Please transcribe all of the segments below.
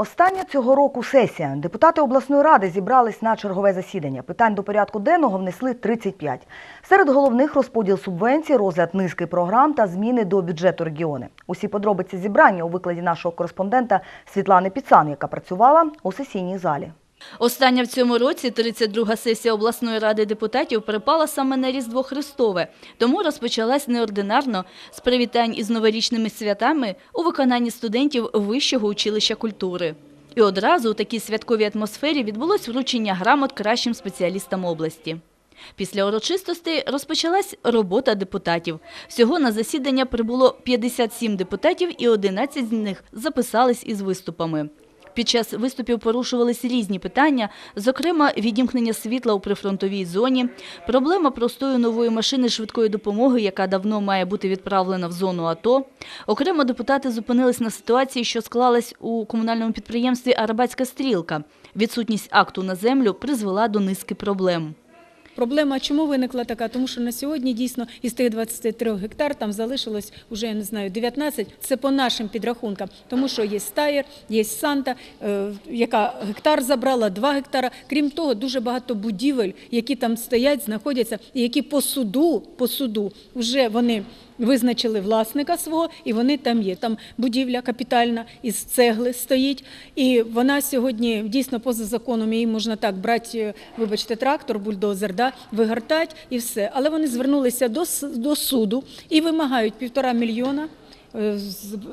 Остання цього року сесія. Депутати обласної ради зібрались на чергове засідання. Питань до порядку денного внесли 35. Серед головних розподіл субвенцій, розгляд низки програм та зміни до бюджету регіони. Усі подробиці зібрання у викладі нашого кореспондента Світлани Піцан, яка працювала у сесійній залі. Остання в цьому році 32-га сесія обласної ради депутатів припала саме на Різдво Христове, тому розпочалась неординарно з привітань із новорічними святами у виконанні студентів Вищого училища культури. І одразу у такій святковій атмосфері відбулось вручення грамот кращим спеціалістам області. Після урочистостей розпочалась робота депутатів. Всього на засідання прибуло 57 депутатів і 11 з них записались із виступами. Під час виступів порушувалися різні питання, зокрема відімкнення світла у прифронтовій зоні, проблема простої нової машини швидкої допомоги, яка давно має бути відправлена в зону АТО. Окремо депутати зупинились на ситуації, що склалась у комунальному підприємстві Арабатська стрілка. Відсутність акту на землю призвела до низки проблем. Проблема чому виникла така? Тому що на сьогодні дійсно із тих 23 гектар там залишилось уже я не знаю 19. Це по нашим підрахункам, тому що є стаєр, є Санта, е, яка гектар забрала, 2 гектара. Крім того, дуже багато будівель, які там стоять, знаходяться, і які по суду, по суду вже вони. Визначили власника свого, і вони там є. Там будівля капітальна із цегли стоїть, і вона сьогодні дійсно поза законом. Її можна так брати, е, вибачте, трактор, бульдозер, да, вигортати і все. Але вони звернулися до, до суду і вимагають півтора мільйона. Е,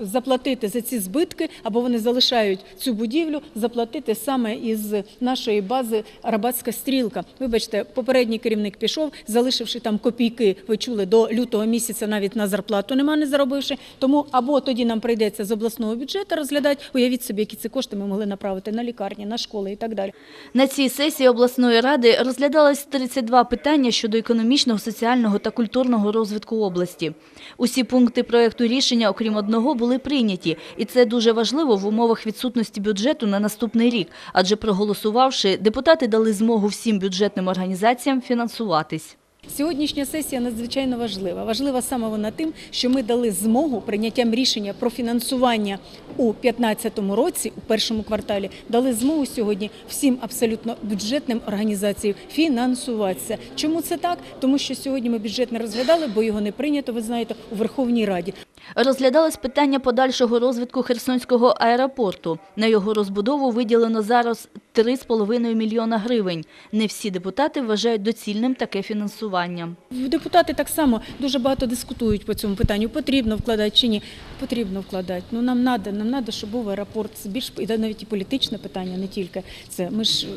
Заплатити за ці збитки, або вони залишають цю будівлю, заплатити саме із нашої бази Арабатська стрілка. Вибачте, попередній керівник пішов, залишивши там копійки, ви чули, до лютого місяця навіть на зарплату нема не заробивши. Тому або тоді нам прийдеться з обласного бюджету розглядати. Уявіть собі, які ці кошти ми могли направити на лікарні, на школи і так далі. На цій сесії обласної ради розглядалось 32 питання щодо економічного, соціального та культурного розвитку області. Усі пункти проекту рішення, окрім одного, були прийняті, і це дуже важливо в умовах відсутності бюджету на наступний рік, адже проголосувавши, депутати дали змогу всім бюджетним організаціям фінансуватись. Сьогоднішня сесія надзвичайно важлива. Важлива саме вона тим, що ми дали змогу прийняттям рішення про фінансування у 2015 році, у першому кварталі, дали змогу сьогодні всім абсолютно бюджетним організаціям фінансуватися. Чому це так? Тому що сьогодні ми бюджет не розглядали, бо його не прийнято, ви знаєте, у Верховній Раді. Розглядалось питання подальшого розвитку Херсонського аеропорту. На його розбудову виділено зараз 3,5 мільйона гривень. Не всі депутати вважають доцільним таке фінансування. Депутати так само дуже багато дискутують по цьому питанню. Потрібно вкладати чи ні? Потрібно вкладати. Ну нам треба, нам треба, щоб був аеропорт. Це більш і навіть і політичне питання, не тільки це. Ми ж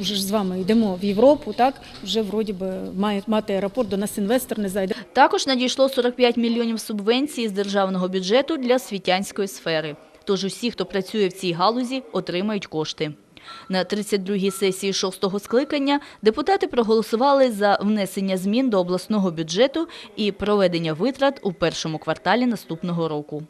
вже ж з вами йдемо в Європу. Так вже вроді би має мати аеропорт. До нас інвестор не зайде. Також надійшло 45 мільйонів субвенцій з державного бюджету для світянської сфери. Тож усі, хто працює в цій галузі, отримають кошти. На 32-й сесії шостого скликання депутати проголосували за внесення змін до обласного бюджету і проведення витрат у першому кварталі наступного року.